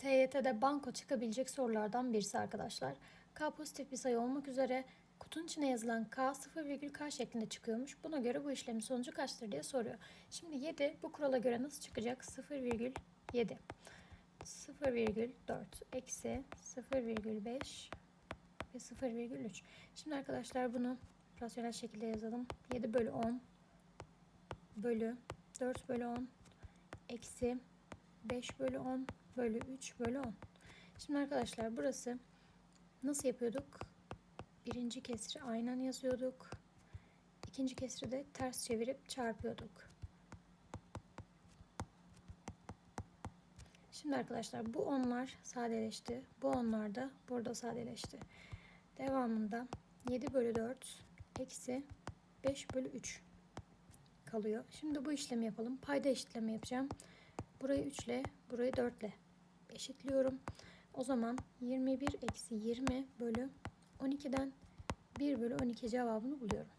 TYT'de banko çıkabilecek sorulardan birisi arkadaşlar. K pozitif bir sayı olmak üzere kutunun içine yazılan K 0,K şeklinde çıkıyormuş. Buna göre bu işlemin sonucu kaçtır diye soruyor. Şimdi 7 bu kurala göre nasıl çıkacak? 0,7 0,4 eksi 0,5 ve 0,3. Şimdi arkadaşlar bunu rasyonel şekilde yazalım. 7 bölü 10 bölü 4 bölü 10 eksi 5 bölü 10 bölü 3 bölü 10. Şimdi arkadaşlar burası nasıl yapıyorduk? Birinci kesri aynen yazıyorduk. İkinci kesri de ters çevirip çarpıyorduk. Şimdi arkadaşlar bu onlar sadeleşti. Bu onlar da burada sadeleşti. Devamında 7 bölü 4 eksi 5 bölü 3 kalıyor. Şimdi bu işlemi yapalım. Payda eşitleme yapacağım. Burayı 3 ile, burayı 4 ile eşitliyorum. O zaman 21 eksi 20 bölü 12'den 1 bölü 12 cevabını buluyorum.